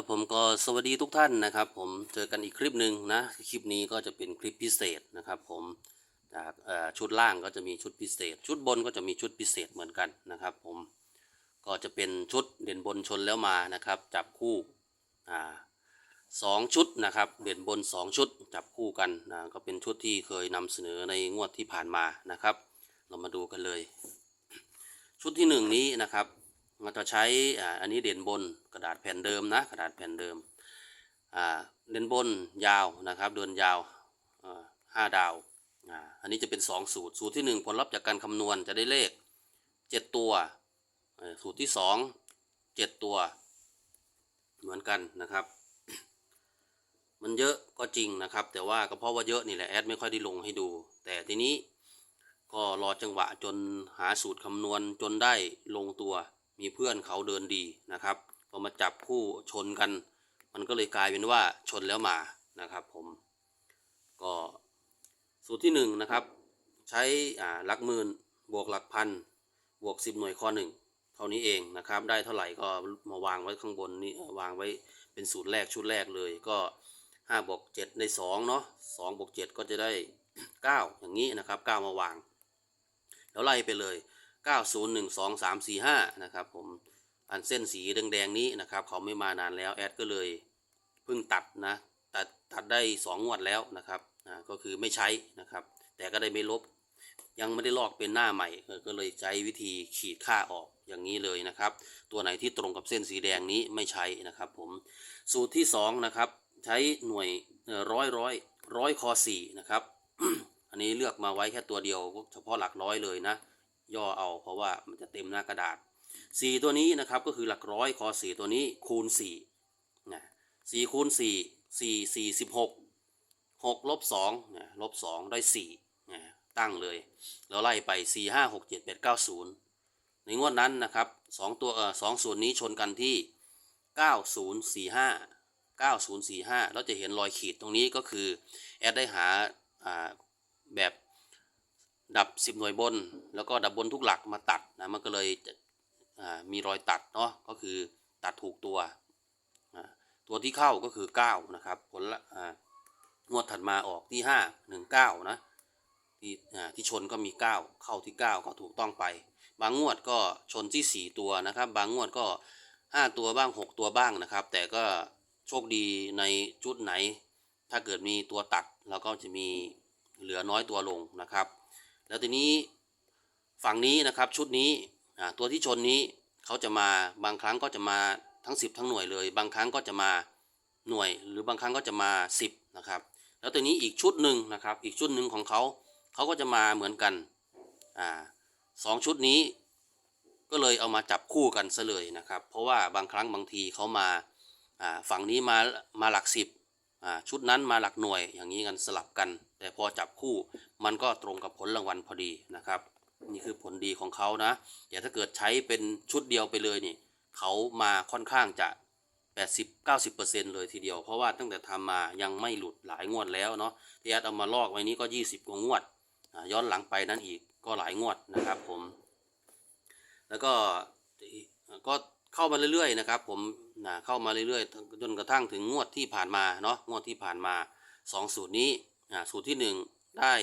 ครับผมก็สวัสดีทุกท่านนะครับ ผมเจอกันอีกคลิปหนึ่งนะคลิปนี้ก็จะเป็นคลิปพิเศษนะครับผมจากชุดล่างก็จะมีชุดพิเศษ ชุดบนก็จะมีชุดพิเศษเหมือนกันนะครับ ผมก็จะเป็นชุดเด่นบนชนแล้วมานะครับ จับคู่อ่าสองชุดนะครับ เด่นบนสองชุดจับคู่กันนะก็เป็นชุดที่เคยนำเสนอในงวดที่ผ่านมานะครับ เรามาดูกันเลย ชุดที่หนึ่งนี้นะครับ เราจะใช้อ่าอันนี้เด่นบนกระดาษแผ่นเดิมนะกระดาษแผ่นเดิมอ่าเด่นบนยาวนะครับเดินยาวอ่าห้าดาวอ่าอันนี้จะเป็นสองสูตร สูตรที่หนึ่งผลลัพธ์จากการคำนวณจะได้เลขเจ็ดตัว สูตรที่สองเจ็ดตัว เหมือนกันนะครับ มันเยอะก็จริงนะครับ แต่ว่าก็เพราะว่าเยอะนี่แหละแอดไม่ค่อยได้ลงให้ดู แต่ทีนี้ก็รอจังหวะจนหาสูตรคำนวณจนได้ลงตัว มีเพื่อนเขาเดินดีนะครับพอมาจับคู่ชนกัน มันก็เลยกลายเป็นว่าชนแล้วมานะครับ ผม ก็สูตรที่หนึ่งนะครับ ใช้หลักหมื่นบวกหลักพันบวกสิบหน่วยข้อหนึ่งเท่านี้เองนะครับ ได้เท่าไหร่ก็มาวางไว้ข้างบนนี้วางไว้เป็นสูตรแรกชุดแรกเลยก็ห้าบวกเจ็ดได้สองเนาะสองบวกเจ็ดก็จะได้เก้าอย่างนี้นะครับเก้ามาวาง แล้วไล่ไปเลย 9 0 1 2 3 4 5 นะครับผมอันเส้นสีแดงๆนี้นะครับ เขาไม่มานานแล้วแอดก็เลยเพิ่งตัดนะตัดตัดได้ 2 งวดแล้วนะครับอ่าก็คือไม่ใช้นะครับ แต่ก็ได้ไม่ลบ ยังไม่ได้ลอกเป็นหน้าใหม่ ก็เลยใช้วิธีขีดค่าออกอย่างนี้เลยนะครับ ตัวไหนที่ตรงกับเส้นสีแดงนี้ไม่ใช้นะครับผมสูตรที่2นะครับใช้หน่วยร้อยร้อยร้อยคอสี่นะครับ อันนี้เลือกมาไว้แค่ตัวเดียวเฉพาะหลักร้อยเลยนะ ย่อเอาเพราะว่ามันจะเต็มหน้ากระดาษ 4 ตัวนี้นะครับก็คือหลักร้อยคอ4ตัวนี้คูณ4นะ4คูณ4 4 4 16 6ลบ2นะลบ2ได้4นะตั้งเลยแล้วไล่ไป 4 5 6 7 8 9 0 ในงวดนั้นนะครับ2ตัวเออสองส่วนนี้ชนกันที่ 9045 9045แล้วจะเห็นรอยขีดตรงนี้ก็คือ แอดได้หาแบบ ดับ 10 หน่วยบน แล้วก็ดับบนทุกหลักมาตัดนะมันก็เลยมีรอยตัดเนาะก็คือตัดถูกตัวตัวที่เข้าก็คือ 9 นะครับผลละงวดถัดมาออกที่ 5 1 9 นะ ที่อ่าที่ชนก็มี 9 เข้าที่ 9 ก็ถูกต้องไป บางงวดก็ชนที่ 4 ตัวนะครับ บางงวดก็ 5 ตัวบ้าง 6 ตัวบ้างนะครับ แต่ก็โชคดีในชุดไหน ถ้าเกิดมีตัวตัดเราก็จะมีเหลือน้อยตัวลงนะครับ แล้วทีนี้ฝั่งนี้นะครับชุดนี้ตัวที่ชนนี้เขาจะมาบางครั้งก็จะมาทั้ง 10 ทั้งหน่วยเลย บางครั้งก็จะมาหน่วย หรือบางครั้งก็จะมา 10นะครับแล้วตัวนี้อีกชุดหนึ่งนะครับอีกชุดหนึ่งของเขาเขาก็จะมาเหมือนกันอ่าสองชุดนี้ ก็เลยเอามาจับคู่กันซะเลยนะครับ เพราะว่าบางครั้งบางทีเขามาอ่าฝั่งนี้มามาหลักสิบ ชุดนั้นมาหลักหน่วยอย่างนี้กันสลับกัน แต่พอจับคู่มันก็ตรงกับผลรางวัลพอดีนะครับ นี่คือผลดีของเขานะแต่ถ้าเกิดใช้เป็นชุดเดียวไปเลยนี่เขามาค่อนข้างจะ 80-90%เลยทีเดียว เพราะว่าตั้งแต่ทำมายังไม่หลุดหลายงวดแล้วเนาะที่แอดเอามาลอกไว้นี้ก็ 20 กว่างวด ย้อนหลังไปนั้นอีกก็หลายงวดนะครับผม แล้วก็ก็เข้ามาเรื่อยๆนะครับผม นะเข้ามาเรื่อยๆจนกระทั่งถึงงวดที่ผ่านมาเนาะงวดที่ผ่านมา 2 สูตรนี้อ่าสูตรที่ 1 ได้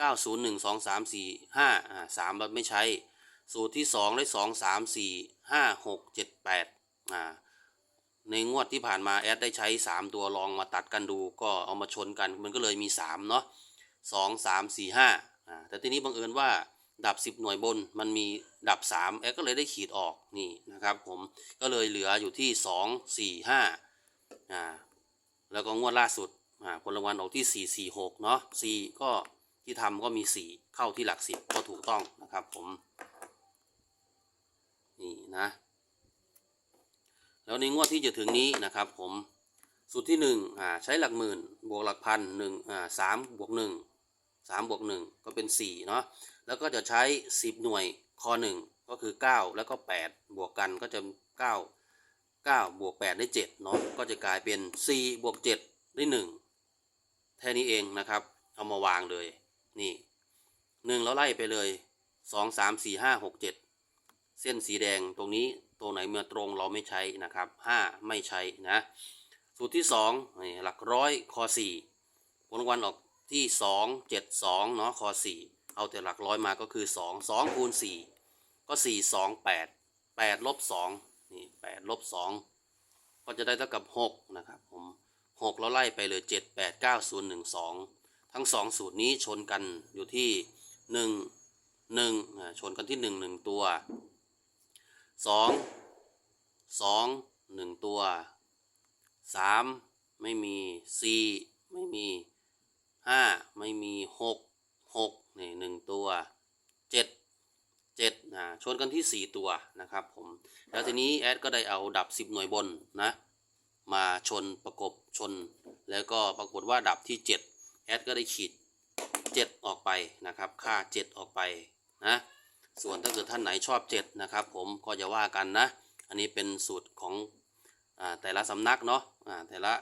9 0 1 2 3 4 5อ่า3เราไม่ใช้ สูตรที่ 2 ได้ 2 3 4 5 6 7 8อ่าในงวดที่ผ่านมาแอดได้ใช้ 3 ตัวลองมาตัดกันดูก็เอามาชนกัน มันก็เลยมี3เนาะ2 3 4 5อ่าแต่ทีนี้บังเอิญว่า ดับ 10 หน่วยบนมันมีดับ3แอดก็เลยได้ขีดออกนี่นะครับผมก็เลยเหลืออยู่ที่ 2 4 5อ่าแล้วก็งวดล่าสุดอ่าผลรางวัลออกที่ 4 4 6เนาะ4ก็ที่ทำก็มี 4 เข้าที่หลัก 10 ก็ถูกต้องนะครับผมนี่นะแล้วในงวดที่จะถึงนี้นะครับผมสูตรที่1อ่าใช้หลักหมื่นบวกหลักพันหนึ่งอ่าสามบวกหนึ่ง สามบวกหนึ่งก็เป็น4เนาะแล้วก็จะใช้ 10 หน่วยคอ1ก็คือ 9 แล้วก็ 8 บวกกันก็จะ 9 9 บวก 8 ได้ 7 เนาะก็จะกลายเป็น 4 บวก 7 ได้ 1 แค่นี้เองนะครับ เอามาวางเลย นี่ 1 แล้วไล่ไปเลย 2 3 4 5 6 7 เส้นสีแดงตรงนี้ตตัวไหนเมาตรงเราไม่ใช้นะครับห้าไม่ใช้นะ สูตรที่สองนี่หลักร้อยคอสี่ผลรางวัลออก ที่สองเจ็ดสองเนาะคอสี่เอาแต่หลักร้อยมาก็คือสองสองคูณสี่ก็สี่สองแปดแปดลบสองนี่แปดลบสองก็จะได้เท่ากับหกนะครับผมหกแล้วไล่ไปเลยเจ็ดแปดเก้าศูนย์หนึ่งสองทั้งสองสูตรนี้ชนกันอยู่ที่หนึ่งหนึ่งชนกันที่หนึ่งหนึ่งตัวสองสองหนึ่งตัวสามไม่มีสี่ไม่มี ห้าไม่มีหกหกนี่หนึ่งตัวเจ็ดเจ็ดนะชนกันที่สี่ตัวนะครับผม แล้วทีนี้แอดก็ได้เอาดับสิบหน่วยบนนะ มาชนประกบชน แล้วก็ปรากฏว่าดับที่7แอดก็ได้ขีด7ออกไปนะครับ ค่า7ออกไปนะ ส่วนถ้าเกิดท่านไหนชอบ7นะครับผมก็จะว่ากันนะ อันนี้เป็นสูตรของอแต่ละสำนักเนาะอ่าแต่ละ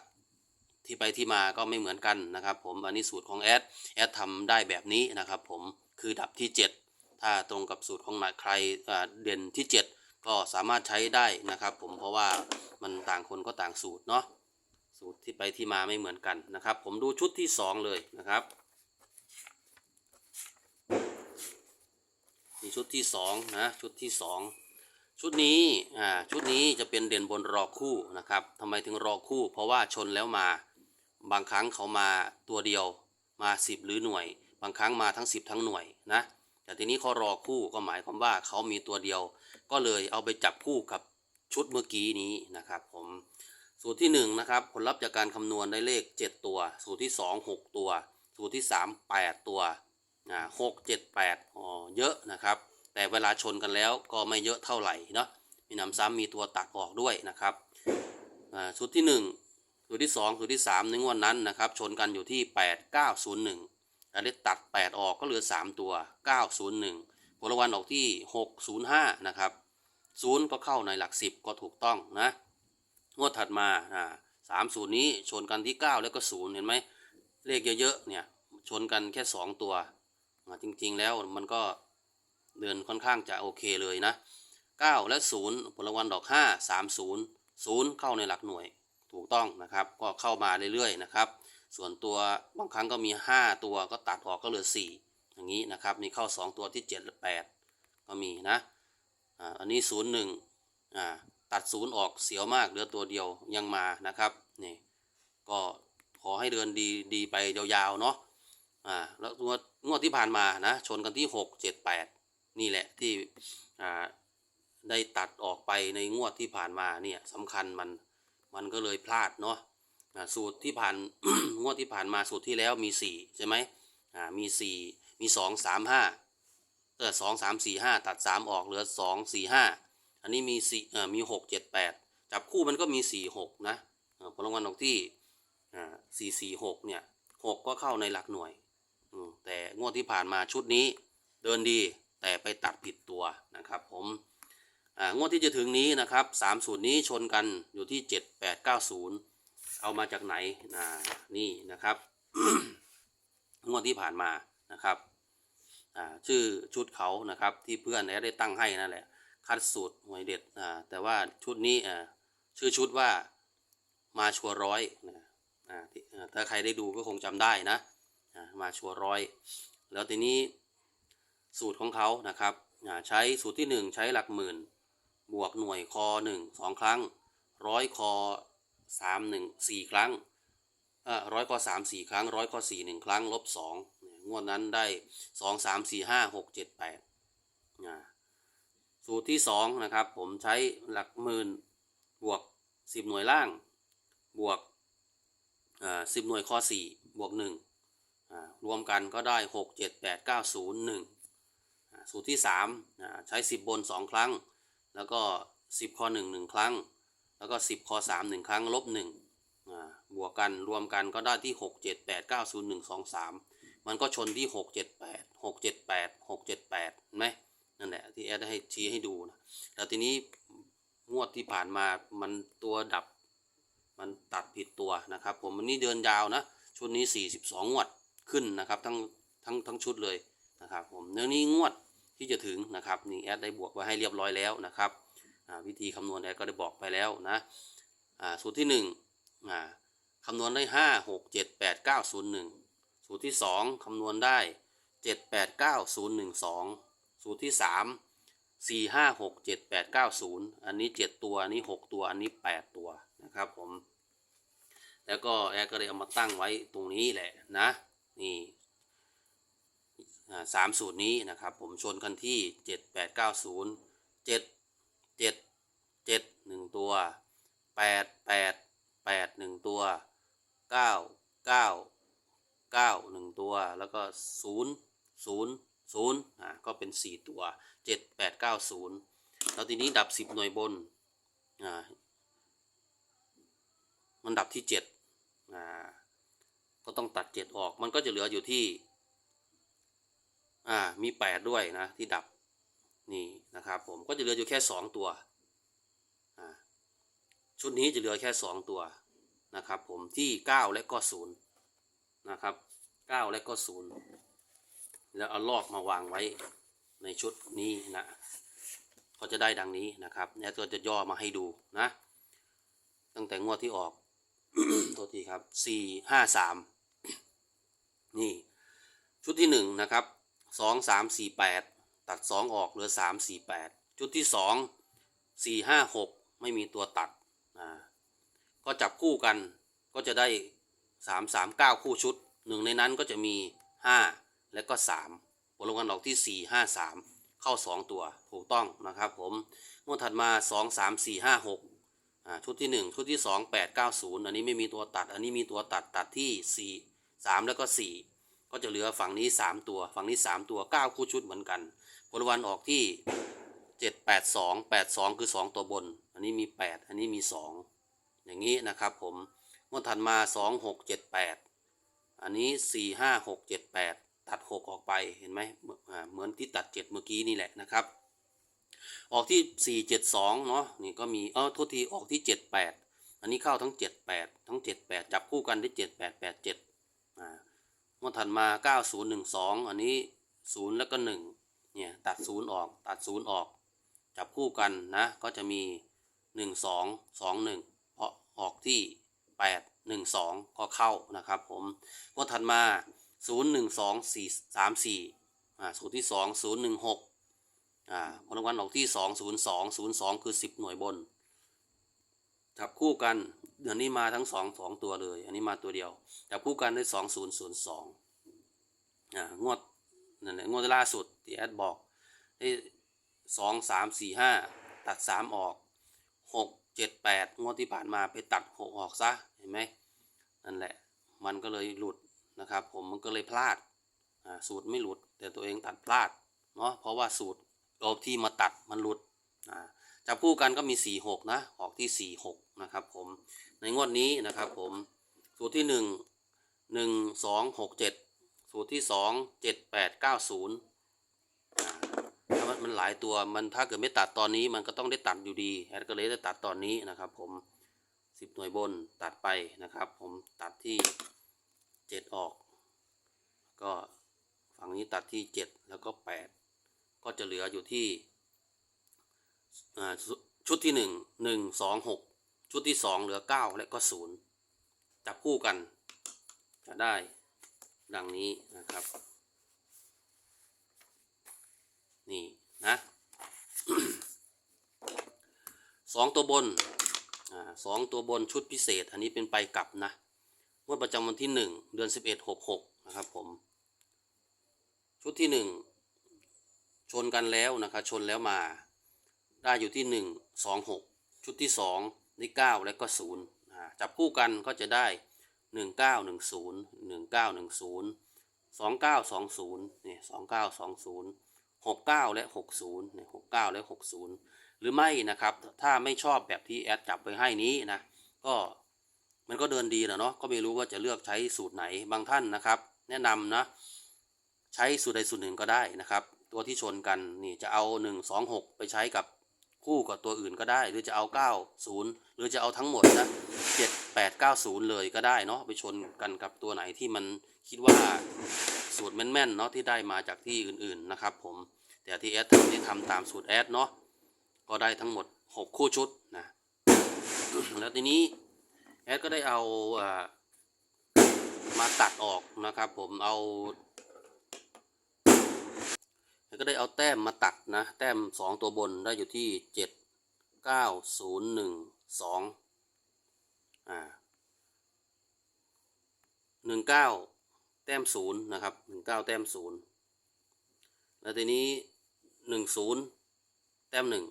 ที่ไปที่มาก็ไม่เหมือนกันนะครับ ผมอันนี้สูตรของแอดแอดทำได้แบบนี้นะครับ ผมคือดับที่ 7 ถ้าตรงกับสูตรของนายใครเด่นที่ 7 ก็สามารถใช้ได้นะครับ ผมเพราะว่ามันต่างคนก็ต่างสูตรเนาะสูตรที่ไปที่มาไม่เหมือนกันนะครับ ผมดูชุดที่ 2 เลยนะครับนี่ชุดที่2นะชุดที่ 2 ชุดนี้อ่าชุดนี้จะเป็นเด่นบนรอคู่นะครับทำไมถึงรอคู่ เพราะว่าชนแล้วมา บางครั้งเขามาตัวเดียวมา 10 หรือหน่วย บางครั้งมาทั้ง 10 ทั้งหน่วยนะแต่ทีนี้เขารอคู่ก็หมายความว่าเขามีตัวเดียว ก็เลยเอาไปจับคู่กับชุดเมื่อกี้นี้นะครับผมสูตรที่1นงนะครับผลลัพธ์จากการคำนวณได้เลข 7 ตัว สูตรที่ 2 6 ตัว สูตรที่ 3 8 ตัวอ่าหกเจ็ดแปดอ๋อเยอะนะครับ แต่เวลาชนกันแล้วก็ไม่เยอะเท่าไหร่เนาะมีหนำซ้ำมีตัวตัดออกด้วยนะครับอ่าชุดที่ 1 สูตรที่ 2 สูตรที่ 3 ในงวดนั้นนะครับ ชนกันอยู่ที่ 8 9 0 1อันนี้ตัด 8 ออกก็เหลือ 3 ตัว 901 ผลรางวัลออกที่ 605 นะครับ 0 ก็เข้าในหลัก 10 ก็ถูกต้องนะ งวดถัดมาอ่าสามศูนย์นี้ชนกันที่ 9 แล้วก็ 0 เห็นไหมเลขเยอะๆเนี่ยชนกันแค่ 2 ตัว จริงๆแล้วมันก็เดินค่อนข้างจะโอเคเลยนะ 9 และ 0 ผลรางวัลดอก 5 3 0 0 เข้าในหลักหน่วย ถูกต้องนะครับ ก็เข้ามาเรื่อยๆนะครับ ส่วนตัวบางครั้งก็มี 5 ตัวก็ตัดออกก็เหลือ 4 อย่างนี้นะครับ มีเข้า 2 ตัวที่ 7 และ 8 ก็มีนะอันนี้ 0 1อ่าตัด 0 ออกเสียวมากเหลือตัวเดียวยังมานะครับนี่ก็ขอให้เดินดีดีไปยาวๆเนาะอ่าแล้วงวดงวดที่ผ่านมานะชนกันที่ 6 7 8 นี่แหละที่อ่าได้ตัดออกไปในงวดที่ผ่านมาเนี่ยสำคัญมัน มันก็เลยพลาดเนาะสูตรที่ผ่านงวดที่ผ่านมาสูตรที่แล้วมี 4 ใช่ไหมอ่ามี 4 มี 2 3 5เออสองสามสี่ห้าตัด 3 ออกเหลือ 2 4 5 อันนี้มีสี่เอ่อมี 6 7 8 จับคู่มันก็มี 4 6 นะผลรางวัลออกที่อ่า4 4 6เนี่ย6ก็เข้าในหลักหน่วย แต่งวดที่ผ่านมาชุดนี้เดินดีแต่ไปตัดผิดตัวนะครับผม งวดที่จะถึงนี้นะครับ3สูตรนี้ชนกันอยู่ที่7 8 9 0เอามาจากไหนนี่นะครับ งวดที่ผ่านมานะครับชื่อชุดเขานะครับที่เพื่อนแอดได้ตั้งให้นั่นแหละคัดสูตรหวยเด็ดแต่ว่าชุดนี้ชื่อชุดว่ามาชัวร้อยนะถ้าใครได้ดูก็คงจำได้นะมาชัวร้อย แล้วทีนี้สูตรของเขานะครับใช้สูตรที่ 1 ใช้หลักหมื่น บวกหน่วยคอ1 2ครั้งร้อยคอ3 1 4ครั้งเอ่อร้อยคอ3 4ครั้งร้อยคอ4 1ครั้งลบ2งงวดนั้นได้2 3 4 5 6 7 8อ่ห้าหกเจ็ดแปดสูตรที่สองนะครับ ผมใช้หลักหมื่นบวกสิบหน่วยล่าง บวกสิบหน่วยข้อสี่บวกหนึ่งรวมกันก็ได้หกเจ็ดแปดเก้าศูนย์หนึ่งสูตรที่สามใช้สิบบนสองครั้ง แล้วก็สิบข้อหนึ่งหนึ่งครั้ง แล้วก็สิบข้อสามหนึ่งครั้งลบหนึ่งบวกกันรวมกันก็ได้ที่หกเจ็ดแปดเก้าศูนย์หนึ่งสองสามมันก็ชนที่หกเจ็ดแปดหกเจ็ดแปดหกเจ็ดแปดไหมนั่นแหละที่แอดได้ให้ชี้ให้ดูนะแล้วทีนี้งวดที่ผ่านมามันตัวดับ มันตัดผิดตัวนะครับ ผมวันนี้เดินยาวนะชุดนี้ 42งวดขึ้นนะครับ ทั้งทั้งทั้งชุดเลยนะครับผมเนื้อนี้งวด ที่จะถึงนะครับนี่แอดได้บวกไว้ให้เรียบร้อยแล้วนะครับวิธีคำนวณแอดก็ได้บอกไปแล้วนะสูตรที่หนึ่งคำนวณได้ห้าหกเจ็ดแปดเก้าศูนย์หนึ่งสูตรที่สองคำนวณได้เจ็ดแปดเก้าศูนย์หนึ่งสองสูตรที่สามสี่ห้าหกเจ็ดแปดเก้าศูนย์อันนี้เจ็ดตัวอันนี้หกตัวอันนี้แปดตัวนะครับผมแล้วก็แอดก็เลยเอามาตั้งไว้ตรงนี้แหละนะนี่ สามสูตรนี้นะครับ ผมชนกันที่เจ็ดแปดเก้าศูนย์เจ็ดเจ็ดเจ็ดหนึ่งตัวแปดแปดแปดหนึ่งตัวเก้าเก้าเก้าหนึ่งตัว แล้วก็ศูนย์ศูนย์ศูนย์อ่าก็เป็นสี่ตัวเจ็ดแปดเก้าศูนย์แล้วทีนี้ดับสิบหน่วยบนอ่ามันดับที่เจ็ดอ่าก็ต้องตัดเจ็ดออก มันก็จะเหลืออยู่ที่ อ่ามีแปดด้วยนะ ที่ดับนี่นะครับผมก็จะเหลืออยู่แค่สองตัวอ่าชุดนี้จะเหลือแค่สองตัวนะครับผมที่เก้าและก็ศูนย์นะครับเก้าและก็ศูนย์แล้วเอาลอกมาวางไว้ในชุดนี้นะก็จะได้ดังนี้นะครับเนี่ยก็จะย่อมาให้ดูนะ ตั้งแต่งวดที่ออกโทษทีครับสี่ห้าสามนี่ชุดที่หนึ่งนะครับ สองสามสี่แปดตัดสองออกเหลือสามสี่แปดชุดที่สองสี่ห้าหกไม่มีตัวตัดอ่าก็จับคู่กันก็จะได้สามสามเก้าคู่ชุดหนึ่งในนั้นก็จะมีห้าและก็สามผลรวมกันออกที่สี่ห้าสามเข้าสองตัวถูกต้องนะครับผมงวดถัดมาสองสามสี่ห้าหกอ่าชุดที่หนึ่งชุดที่สองแปดเก้าศูนย์อันนี้ไม่มีตัวตัด อันนี้มีตัวตัดตัดที่สี่สามแล้วก็สี่ ก็จะเหลือฝั่งนี้สามตัว ฝั่งนี้สามตัวเก้าคู่ชุดเหมือนกัน ผลวันออกที่เจ็ดแปดสองแปดสองคือสองตัวบน อันนี้มีแปดอันนี้มีสองอย่างนี้นะครับผมงวดถัดมาสองหกเจ็ดแปดอันนี้สี่ห้าหกเจ็ดแปดตัดหกออกไปเห็นไหมเหมือนที่ตัดเจ็ดเมื่อกี้นี่แหละนะครับ ออกที่ 4 7 2 เนาะนี่ก็มีเออโทษทีออกที่ 7 8 อันนี้เข้าทั้ง 7 8 ทั้ง 7 8 จับคู่กันได้ 7 8 8 7อ่า งวดถัดมา 9 0 1 2 อันนี้ 0 แล้วก็ 1 เนี่ย ตัด 0 ออก ตัด 0 ออก จับคู่กันนะ ก็จะมี 1 2 2 1 เพราะออกที่ 8 1 2 ก็เข้านะครับผมงวดถัดมา 0 1 2 4 3 4อ่าสูตรที่ 2 0 1 6อ่าผลรางวัลออกที่สองศูนย์สองศูนย์สองคือสิบหน่วยบน จับคู่กัน อนนี้มาทั้งสองสองตัวเลย อันนี้มาตัวเดียวจับคู่กันได้สองศูนย์ศูนย์สองอ่างวดนั่นแหละงวดล่าสุดที่แอดบอกได้สองสามสี่ห้าตัดสามออกหกเจ็ดแปดงวดที่ผ่านมาไปตัดหกออกซะเห็นไหมนั่นแหละ มันก็เลยหลุดนะครับ ผมมันก็เลยพลาดอ่าสูตรไม่หลุด แต่ตัวเองตัดพลาดเนาะเพราะว่าสูตรเอาที่มาตัดมันหลุดอ่า จับคู่กันก็มี 4 6 นะ ออกที่ 4 6 นะครับผม ในงวดนี้นะครับผม สูตรที่ 1 1 2 6 7 สูตรที่ 2 7 8 9 0ถ้ามันมันหลายตัว มันถ้าเกิดไม่ตัดตอนนี้ มันก็ต้องได้ตัดอยู่ดีแอดก็เลยได้ตัดตอนนี้นะครับผม 10 หน่วยบนตัดไปนะครับ ผมตัดที่ 7 ออก ก็ฝั่งนี้ตัดที่ 7 แล้วก็ 8 ก็จะเหลืออยู่ที่ ชุชุดที่หนึ่งหนึ่งสองหกชุดที่สองเหลือเก้าและก็ศูนย์จับคู่กันจะได้ดังนี้นะครับ นี่นะสองตัวบนอ่าสองตัวบนชุดพิเศษ อันนี้เป็นไปกลับนะงวดประจำวันที่หนึ่งเดือนสิบเอ็ดหกหกนะครับผม ชุดที่หนึ่งชนกันแล้วนะครับชนแล้วมา ได้อยู่ที่หนึ่งสองหกชุดที่สองได้เก้าและก็ศูนย์จับคู่กันก็จะได้หนึ่งเก้าหนึ่งศูนย์หนึ่งเก้าหนึ่งศูนย์สองเก้าสองศูนย์เนี่ยสองเก้าสองศูนย์หกเก้าและหกศูนย์นี่หกเก้าและหกศูนย์หรือไม่นะครับ ถ้าไม่ชอบแบบที่แอดจับไปให้นี้นะ ก็มันก็เดินดีแหละเนาะ ก็ไม่รู้ว่าจะเลือกใช้สูตรไหน บางท่านนะครับ แนะนำนะ ใช้สูตรใดสูตรหนึ่งก็ได้นะครับ ตัวที่ชนกันนี่จะเอา 1 2 6 ไปใช้กับ คู่กับตัวอื่นก็ได้ หรือจะเอา 9 0 หรือจะเอาทั้งหมดนะ7 8 9 0 เลยก็ได้เนาะไปชนกันกับตัวไหนที่มันคิดว่าสูตรแม่นๆเนาะที่ได้มาจากที่อื่นๆนะครับผมแต่ที่แอดทำที่ทำตามสูตรแอดเนาะก็ได้ทั้งหมดหกคู่ชุดนะแล้วทีนี้แอดก็ได้เอาอมาตัดออกนะครับผมเอา ก็ได้เอาแต้มมาตัดนะ แต้มสองตัวบนได้อยู่ที่เจ็ดเก้าศูนย์หนึ่งสองอ่าหนึ่งเก้าแต้มศูนย์นะครับหนึ่งเก้าแต้มศูนย์แล้วทีนี้หนึ่งศูนย์แต้มหนึ่ง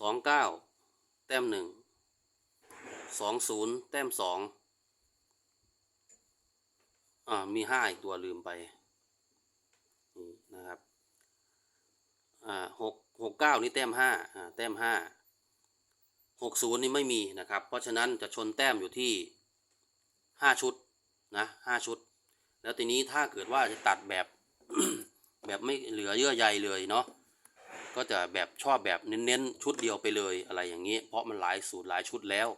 สองเก้าแต้มหนึ่งสองศูนย์แต้มสองอ่ามีห้าอีกตัวลืมไปนี่นะครับอ่า หกหกเก้านี่แต้มห้าอ่าแต้มห้าหกศูนย์นี่ไม่มีนะครับ เพราะฉะนั้นจะชนแต้มอยู่ที่ห้าชุดนะห้าชุด แล้วทีนี้ถ้าเกิดว่าจะตัดแบบแบบไม่เหลือเยื่อใยเลยเนาะก็จะแบบชอบแบบเน้นๆชุดเดียวไปเลยอะไรอย่างนี้ เพราะมันหลายสูตรหลายชุดแล้ว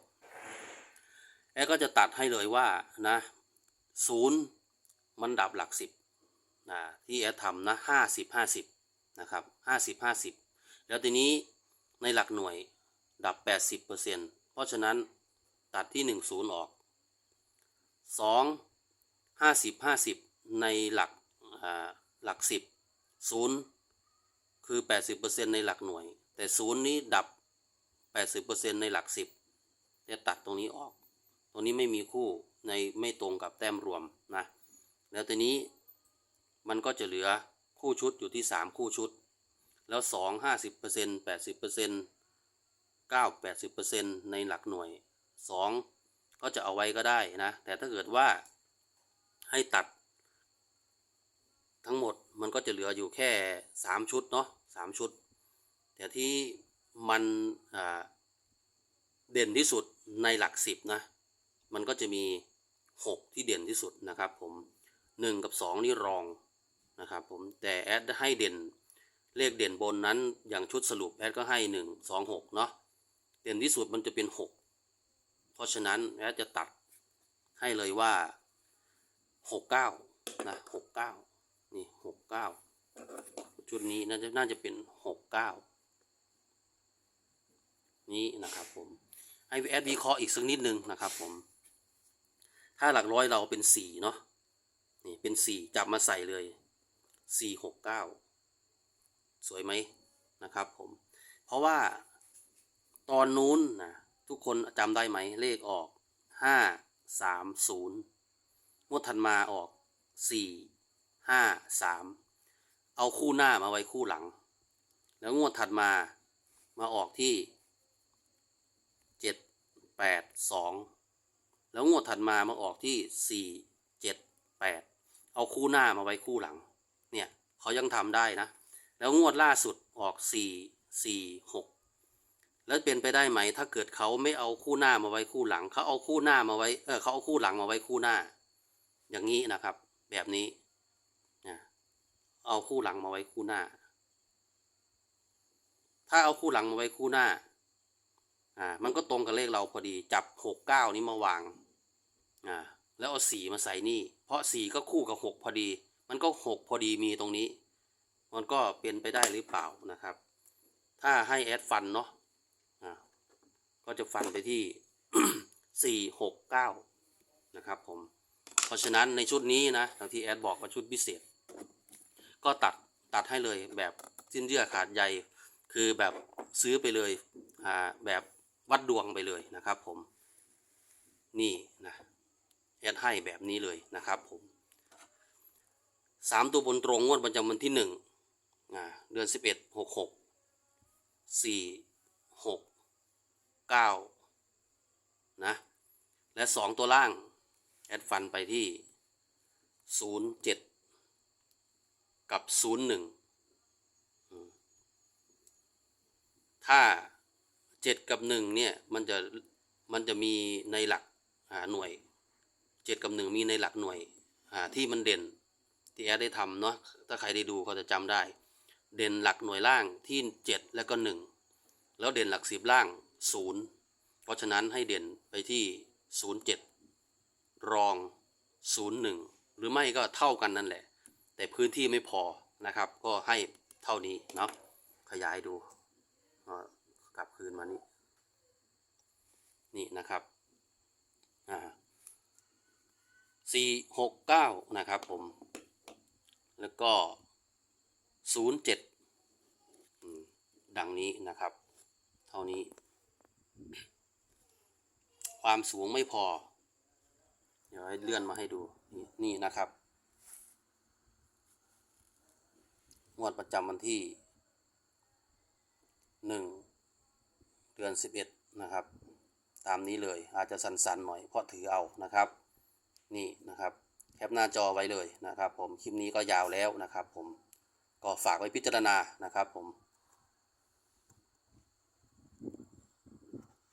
แอก็จะตัดให้เลยว่านะศูนย์มันดับหลักสิบนะที่แอทำนะห้าสิบห้าสิบ นะครับห้าสิบห้าสิบแล้วทีนี้ในหลักหน่วยดับแปดสิบเปอร์เซ็นต์เพราะฉะนั้นตัดที่หนึ่งศูนย์ออกสองห้าสิบห้าสิบในหลักหลักสิบศูนย์คือ 80%ในหลักหน่วย แต่ศูนย์นี้ดับ 80%ในหลักสิบจะตัดตรงนี้ออก ตรงนี้ไม่มีคู่ในไม่ตรงกับแต้มรวมนะ แล้วทีนี้มันก็จะเหลือ คู่ชุดอยู่ที่ 3 คู่ชุด แล้ว 2 50% 80% 9 80%ในหลักหน่วย 2 ก็จะเอาไว้ก็ได้นะ แต่ถ้าเกิดว่าให้ตัด ทั้งหมดมันก็จะเหลืออยู่แค่สามชุดเนาะสามชุด แต่ที่มันเด่นที่สุดในหลักสิบนะ มันก็จะมีหกที่เด่นที่สุดนะครับผมหนึ่งกับสองนี่รอง นะครับผมแต่แอดให้เด่นเลขเด่นบนนั้นอย่างชุดสรุปแอดก็ให้หนึ่งสองหกเนาะเด่นที่สุดมันจะเป็นหกเพราะฉะนั้นแอดจะตัดให้เลยว่าหกเก้านะหกเก้านี่หกเก้าชุดนี้น่าจะน่าจะเป็นหกเก้านี้นะครับผมให้แอดวิเคราะห์อีกสักนิดนึงนะครับผม ถ้าหลักร้อยเราเป็นสี่เนาะนี่เป็นสี่จับมาใส่เลย สี่หกเก้าสวยไหมนะครับผม เพราะว่าตอนนู้นนะทุกคนจำได้ไหมเลขออกห้าสามศูนย์งวดถัดมาออกสี่ห้าสามเอาคู่หน้ามาไว้คู่หลัง แล้วงวดถัดมามาออกที่เจ็ดแปดสองแล้วงวดถัดมามาออกที่สี่เจ็ดแปดเอาคู่หน้ามาไว้คู่หลัง เขายังทำได้นะ แล้วงวดล่าสุดออกสี่สี่หกแล้วเป็นไปได้ไหม ถ้าเกิดเขาไม่เอาคู่หน้ามาไว้คู่หลัง เขาเอาคู่หน้ามาไว้เออเขาเอาคู่หลังมาไว้คู่หน้า อย่างนี้นะครับ แบบนี้นะเอาคู่หลังมาไว้คู่หน้า ถ้าเอาคู่หลังมาไว้คู่หน้าอ่ามันก็ตรงกับเลขเราพอดีจับหกเก้านี้มาวางอ่าแล้วเอาสีมาใส่นี่ เพราะสีก็คู่กับหกพอดี มันก็หกพอดีมีตรงนี้ มันก็เป็นไปได้หรือเปล่านะครับ ถ้าให้แอดฟันเนาะอ่าก็จะฟันไปที่สี่หกเก้านะครับผม เพราะฉะนั้นในชุดนี้นะทางที่แอดบอกว่าชุดพิเศษ ก็ตัดตัดให้เลยแบบสิ้นเยื่อขาดใยคือแบบซื้อไปเลยอ่าแบบวัดดวงไปเลยนะครับผม นี่นะแอดให้แบบนี้เลยนะครับผม สามตัวบนตรงงวดประจำวันที่หนึ่งเดือนสิบเอ็ดหกหกสี่หกเก้านะและสองตัวล่าง แอดฟันไปที่ศูนย์เจ็ดกับศูนย์หนึ่งถ้าเจ็ดกับหนึ่งเนี่ยมันจะมันจะมีในหลักหน่วยเจ็ดกับหนึ่งมีในหลักหน่วยที่มันเด่น ที่แอดได้ทำเนาะถ้าใครได้ดูเขาจะจำได้ เด่นหลักหน่วยล่างที่เจ็ดแล้วก็หนึ่งแล้วเด่นหลักสิบล่างศูนย์เพราะฉะนั้นให้เด่นไปที่ศูนย์เจ็ดรอง 01 หรือไม่ก็เท่ากันนั่นแหละ แต่พื้นที่ไม่พอนะครับ ก็ให้เท่านี้เนาะขยายดูกลับคืนมานี่นี่นะครับอ่าสี่หกเก้านะครับผม แล้วก็ศูนย์เจ็ดดังนี้นะครับ เท่านี้ ความสูงไม่พอ เดี๋ยวให้เลื่อนมาให้ดู นี่นะครับ งวดประจำวันที่หนึ่งเดือนสิบเอ็ดนะครับ ตามนี้เลยอาจจะสันๆหน่อยเพราะถือเอานะครับ นี่นะครับ ปหน้าจอไว้เลยนะครับ ผมคลิปนี้ก็ยาวแล้วนะครับ ผมก็ฝากไว้พิจารณานะครับผม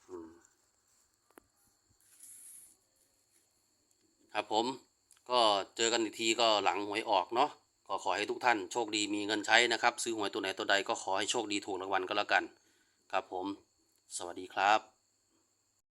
อืมครับผมก็เจอกันอีกทีก็หลังหวยออกเนาะก็ขอให้ทุกท่านโชคดีมีเงินใช้นะครับ ซื้อหวยตัวไหนตัวใดก็ขอให้โชคดีถูกรางวัลก็แล้วกัน ครับผม สวัสดีครับ